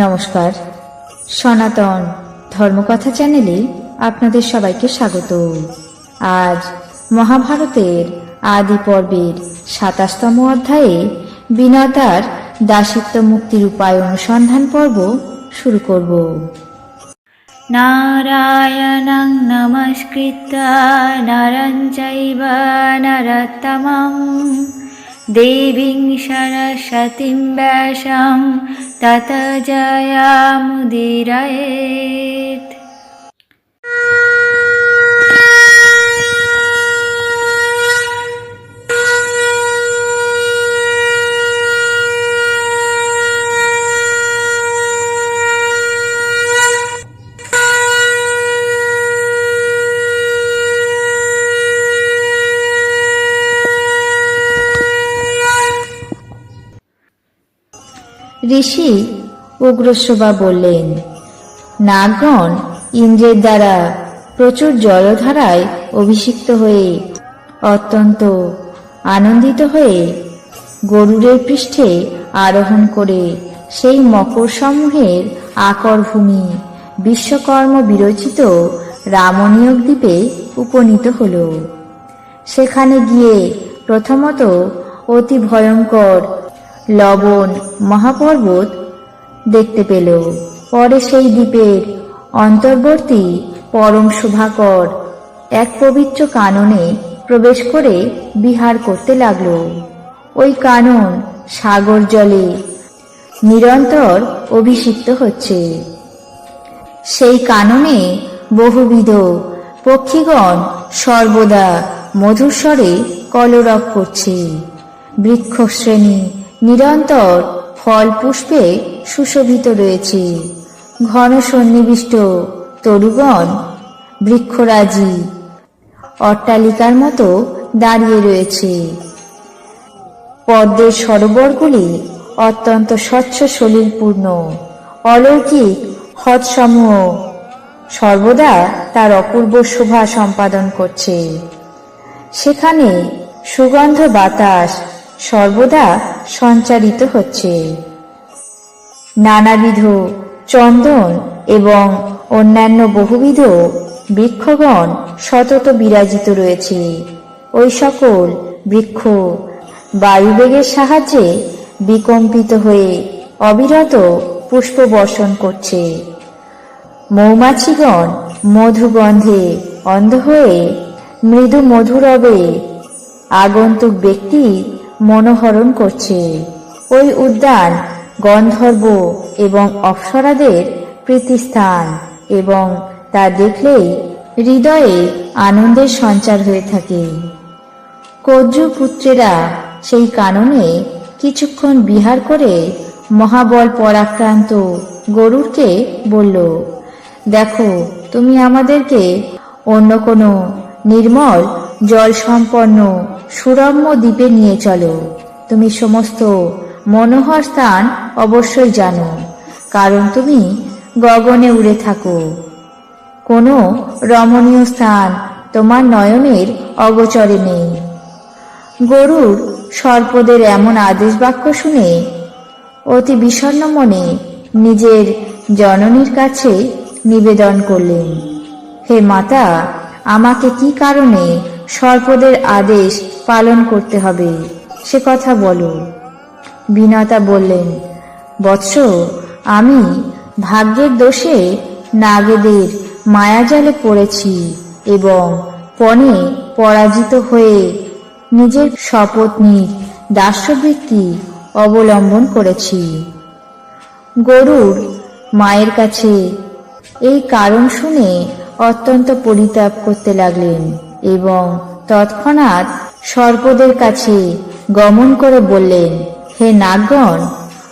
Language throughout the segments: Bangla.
নমস্কার। সনাতন ধর্মকথা চ্যানেলে আপনাদের সবাইকে স্বাগত। আজ মহাভারতের আদি পর্বের সাতাশতম অধ্যায়ে বিনাতার দাসিত্ব মুক্তির উপায় অনুসন্ধান পর্ব শুরু করব। নারায়ণং নমস্কৃত নরঞ্চৈব নরতমম দেবীং সরস্বতীং ব্যাসং तत जयामुदिर ঋষি উগ্রসভা বললেন নাগগণ ইন্দ্রের দ্বারা প্রচুর জলধারায় অভিষিক্ত হয়ে অত্যন্ত আনন্দিত হয়ে গরুরের পৃষ্ঠে আরোহণ করে সেই মকর সমূহের আকর ভূমি বিশ্বকর্ম বিরচিত রামণীয় দ্বীপে উপনীত হল। সেখানে গিয়ে প্রথমত অতি ভয়ঙ্কর লবণ মহাপর্বত দেখতে পেল পরে সেই দ্বীপের অন্তর্বর্তী পরম শোভাকর এক পবিত্র কাননে প্রবেশ করে বিহার করতে লাগল। ওই কানন সাগর জলে নিরন্তর অভিষিক্ত হচ্ছে। সেই কাননে বহুবিধ পক্ষীগণ সর্বদা মধুস্বরে কলরব করছে। বৃক্ষশ্রেণী নিরন্তর ফল পুষ্পে সুশোভিত রয়েছে। ঘন সন্নিবিষ্ট তরুগণ, বৃক্ষরাজি, অট্টালিকার মতো দাঁড়িয়ে রয়েছে। পদ্মের সরোবরগুলি অত্যন্ত স্বচ্ছ সলিলপূর্ণ, অলৌকিক হ্রদসমূহ। সর্বদা তার অপূর্ব শোভা সম্পাদন করছে। সেখানে সুগন্ধ বাতাস সর্বদা সঞ্চারিত হচ্ছে। নানাবিধ চন্দন এবং অন্যান্য বহুবিধ বৃক্ষগণ সতত বিরাজিত রয়েছে। ওই সকল বৃক্ষ বায়ুবেগের সাহায্যে বিকম্পিত হয়ে অবিরত পুষ্প বর্ষণ করছে। মৌমাছিগণ মধুগন্ধে অন্ধ হয়ে মৃদু মধুরবে আগন্তুক ব্যক্তি মনোহরণ করছে। ওই উদ্যান, গন্ধর্ব এবং অপ্সরাদের প্রীতিস্থান এবং তা দেখলেই হৃদয়ে আনন্দের সঞ্চার হয়ে থাকে। কজ্জু পুত্রেরা সেই কাননে কিছুক্ষণ বিহার করে মহাবল পরাক্রান্ত গরুরকে বলল, দেখো, তুমি আমাদেরকে অন্য কোনো নির্মল জল সম্পন্ন সুরম্য দ্বীপে নিয়ে চলো। তুমি সমস্ত মনোহর স্থান অবশ্যই জানো, কারণ তুমি গগনে উড়ে থাকো। কোনো রমণীয় স্থান তোমার নয়নের অগোচরে নেই। গরুর সর্পদের এমন আদেশ বাক্য শুনে অতি বিষণ্ণ মনে নিজের জননীর কাছে নিবেদন করলেন, হে মাতা আমাকে কি কারণে সর্পদের আদেশ পালন করতে হবে? সে কথা বলো। বিনতা বললেন, বৎস, আমি ভাগ্যের দোষে নাগেদের মায়াজালে পড়েছি এবং পণে পরাজিত হয়ে নিজের শপথনির দাস্যবৃত্তি অবলম্বন করেছি। গরুর মায়ের কাছে এই কারণ শুনে অত্যন্ত পরিতাপ করতে লাগলেন এবং তৎক্ষণাৎ সর্পদের কাছে গমন করে বললেন, হে নাগগণ,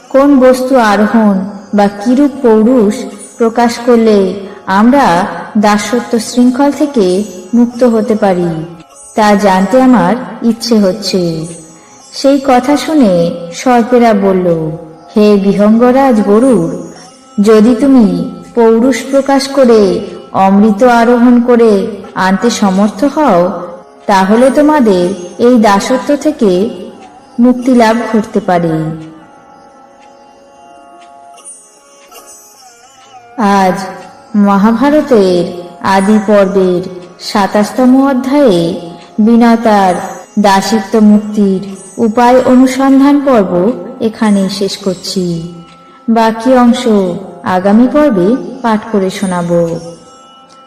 কোন বস্তু আরোহণ বা কিরূপ পৌরুষ প্রকাশ করলে আমরা দাসত্ব শৃঙ্খল থেকে মুক্ত হতে পারি? তা জানতে আমার ইচ্ছে হচ্ছে। সেই কথা শুনে সর্পেরা বলল, হে বিহঙ্গরাজ গরুর যদি তুমি পৌরুষ প্রকাশ করে অমৃত আরোহণ করে আনতে সমর্থ হও, তাহলে তোমাদের এই দাসত্ব থেকে মুক্তি লাভ করতে পারে। আজ মহাভারতের আদি পর্বের সাতাশতম অধ্যায়ে বিনতার দাসিত্ব মুক্তির উপায় অনুসন্ধান পর্ব এখানেই শেষ করছি। বাকি অংশ আগামী পর্বে পাঠ করে শোনাবো।